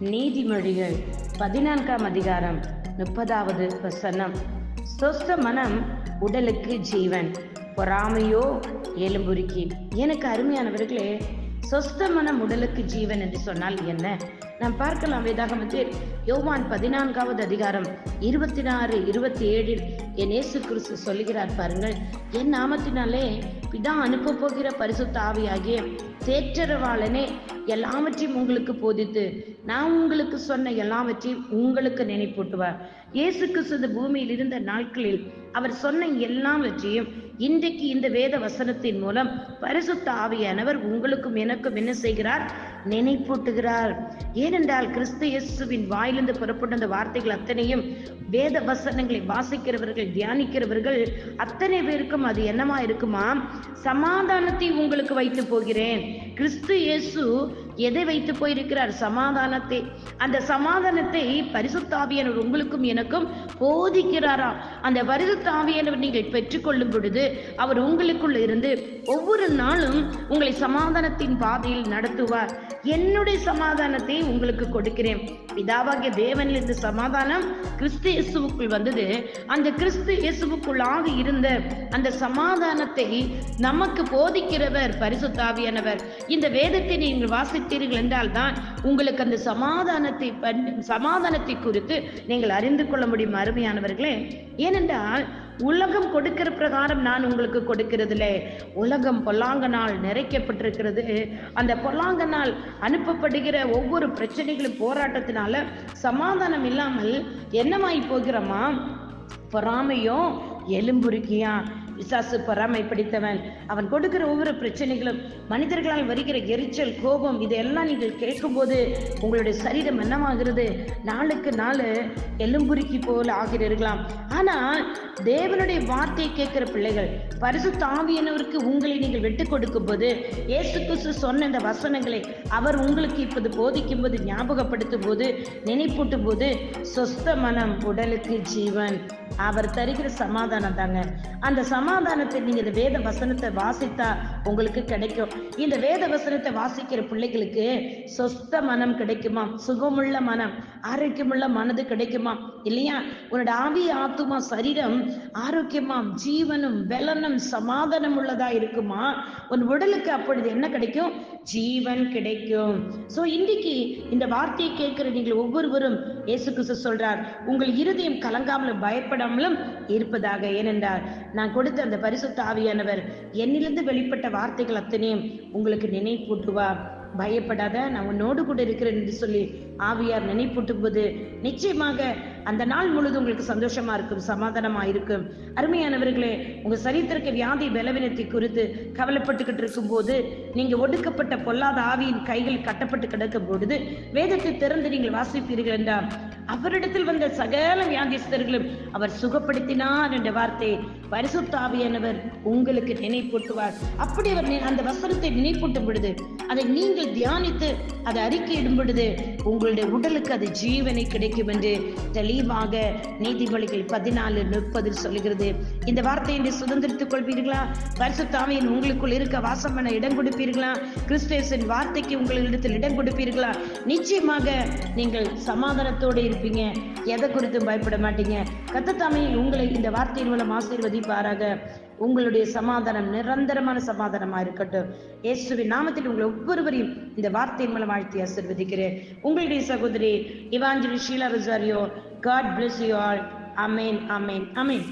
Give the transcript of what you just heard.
நீதிமொழிகள் பதினான்காம் அதிகாரம் முப்பதாவது வசனம். சொஸ்த மனம் உடலுக்கு ஜீவன் பொறாமையோ எலும்புருக்கி எனக்கு அருமையானவர்களே சொஸ்த மனம் உடலுக்கு ஜீவன் என்று சொன்னால் என்ன? நாம் பார்க்கலாம் வேதாகமத்தில் யோவான் பதினான்காவது அதிகாரம் இருபத்தி நாறு இருபத்தி ஏழில் என் இயேசு கிறிஸ்து சொல்லுகிறார் பாருங்கள் என் நாமத்தினாலே பிதா அனுப்ப போகிற பரிசுத்த ஆவியாகிய தேற்றரவாளனே எல்லாவற்றையும் உங்களுக்கு போதித்து நான் உங்களுக்கு சொன்ன எல்லாவற்றையும் உங்களுக்கு நினைப்பூட்டுவார். இயேசு கிறிஸ்து பூமியில் இருந்த நாட்களில் அவர் சொன்ன எல்லாவற்றையும் இன்றைக்கு இந்த வேத வசனத்தின் மூலம் பரிசுத்த ஆவியானவர் உங்களுக்கும் எனக்கும் என்ன செய்கிறார்? நினைப்பூட்டுகிறார். ஏனென்றால் கிறிஸ்து இயேசுவின் வாயிலிருந்து புறப்பட்ட அந்த வார்த்தைகள் அத்தனையும் வேத வசனங்களை வாசிக்கிறவர்கள் தியானிக்கிறவர்கள் அத்தனை பேருக்கும் அது என்னமா இருக்குமா சமாதானத்தை உங்களுக்கு வைத்து போகிறேன். கிறிஸ்து இயேசு எதை வைத்து போயிருக்கிறார்? சமாதானத்தை. அந்த சமாதானத்தை பரிசுத்தாவியனர் உங்களுக்கும் எனக்கும் போதிக்கிறாராம். அந்த பரிசுத்தாவியனர் நீங்கள் பெற்றுக்கொள்ளும் பொழுது அவர் உங்களுக்குள்ள இருந்து ஒவ்வொரு நாளும் உங்களை சமாதானத்தின் பாதையில் நடத்துவார். என்னுடைய சமாதானத்தை உங்களுக்கு கொடுக்கிறேன். பிதாவாகிய தேவனில் இருந்த சமாதானம் கிறிஸ்து இயேசுவுக்குள் வந்தது. அந்த கிறிஸ்து இயேசுவுக்குள்ளாக இருந்த அந்த சமாதானத்தை நமக்கு போதிக்கிறவர் பரிசுத்தாவியானவர். இந்த வேதத்தை நீங்கள் வாசி வாசித்தீர்கள் என்றால் தான் உங்களுக்கு அந்த சமாதானத்தை பண்- சமாதானத்தை குறித்து நீங்கள் அறிந்து கொள்ள முடியும் அருமையானவர்களே. ஏனென்றால் உலகம் கொடுக்கிற பிரகாரம் நான் உங்களுக்கு கொடுக்கிறதுல உலகம் பொல்லாங்கனால் நிறைக்கப்பட்டிருக்கிறது. அந்த பொல்லாங்கனால் அனுப்பப்படுகிற ஒவ்வொரு பிரச்சனைகளும் போராட்டத்தினால சமாதானம் இல்லாமல் என்னமாய் போகிறோமா? பொறாமையும் எலும்புருக்கியா? பிசாசு பொறாமை பிடித்தவன். அவன் கொடுக்கிற ஒவ்வொரு பிரச்சனைகளும் மனிதர்களால் வருகிற எரிச்சல் கோபம் இதெல்லாம் நீங்கள் கேட்கும்போது உங்களுடைய சரீரம் என்னமாகிறது நாளுக்கு நாள் எலும்புருக்கி போல் ஆகிறீர்களாம். ஆனால் தேவனுடைய வார்த்தையை கேட்கிற பிள்ளைகள் பரிசு தாவியனவருக்கு உங்களை நீங்கள் விட்டு கொடுக்கும் போது இயேசு கிறிஸ்து சொன்ன இந்த வசனங்களை அவர் உங்களுக்கு இப்போது போதிக்கும் போது ஞாபகப்படுத்தும் போது நினைப்பூட்டும் போது சொஸ்த மனம் உடலுக்கு ஜீவன். அவர் தருகிற சமாதானம் தாங்க. அந்த சமாதானத்தை நீங்க இந்த வேத வசனத்தை வாசித்தா உங்களுக்கு கிடைக்கும். இந்த வேத வசனத்தை வாசிக்கிற பிள்ளைகளுக்கு சொஸ்த மனம் கிடைக்குமா? சுகமுள்ள மனம் ஆரோக்கியமுள்ள மனது கிடைக்குமா? இல்லையா? உன்னோட ஆவி ஆத்தும் சரீரம் ஆரோக்கியமாம் ஜீவனும் பலனும் சமாதானம் உள்ளதா இருக்குமா? உன் உடலுக்கு அப்பொழுது என்ன கிடைக்கும்? ஜீவன் கிடைக்கும். சோ இன்றைக்கு இந்த வார்த்தையை கேட்கிற நீங்கள் ஒவ்வொருவரும் இயேசு கிறிஸ்து சொல்றார் உங்கள் இருதயம் கலங்காமலும் பயப்படாமலும் இருப்பதாக. ஏனென்றால் நான் கொடுத்த அந்த பரிசுத்த ஆவியானவர் என்னிலிருந்து வெளிப்பட்ட வார்த்தைகள் அத்தனையும் உங்களுக்கு நினைப்பூட்டுவார். பயப்படாத நான் உன்னோடு கூட இருக்கிறேன் என்று சொல்லி ஆவியார் நினைப்பூட்டும் போது நிச்சயமாக அந்த நாள் முழுதும் உங்களுக்கு சந்தோஷமா இருக்கும் சமாதானமா இருக்கும். அருமையானவர்களே உங்க சரித்திருக்க வியாதி பலவீனத்தை குறித்து கவலைப்பட்டுக்கிட்டு இருக்கும் போது நீங்க ஒடுக்கப்பட்ட பொல்லாத ஆவியின் கைகள் கட்டப்பட்டு கிடக்கும் பொழுது வேதத்தை திறந்து நீங்கள் வாசிப்பீர்கள் என்றால் அவரிடத்தில் வந்த சகல வியாதிஸ்தர்களும் அவர் சுகப்படுத்தினார் என்ற வார்த்தை பரிசுத்த ஆவியானவர் உங்களுக்கு நினைப்பூட்டுவார். அப்படி அவர் அந்த வசனத்தை நினைப்பூட்டும் பொழுது அதை நீங்கள் தியானித்து அதை அறிக்கையிடும் பொழுது உங்களுடைய உடலுக்கு அது ஜீவனை கிடைக்கும் என்று தெளிவாக நீதிமொழிகள் பதினாலு முப்பதில் சொல்லுகிறது. இந்த வார்த்தையை என்று சுதந்திரித்துக் கொள்வீர்களா? பரிசுத்தாவியின் உங்களுக்குள் இருக்க வாசம் பண்ண இடம் கொடுப்பீர்களா? கிறிஸ்துவின் வார்த்தைக்கு உங்களிடத்தில் இடம் கொடுப்பீர்களா? நிச்சயமாக நீங்கள் சமாதானத்தோடு இருப்பீங்க எதை குறித்தும் பயப்பட மாட்டீங்க. கத்தத்தாமையில் உங்களை இந்த வார்த்தையின் மூலம் ஆசீர்வதிப்பாராக. உங்களுடைய சமாதானம் நிரந்தரமான சமாதானமா இருக்கட்டும். இயேசுவின் நாமத்தில் உங்களை ஒவ்வொருவரையும் இந்த வார்த்தையின் மூலம் வாழ்த்தி ஆசீர்வதிக்கிறேன். உங்களுடைய சகோதரி Evanjali Sheela Rosario God bless you all amen amen amen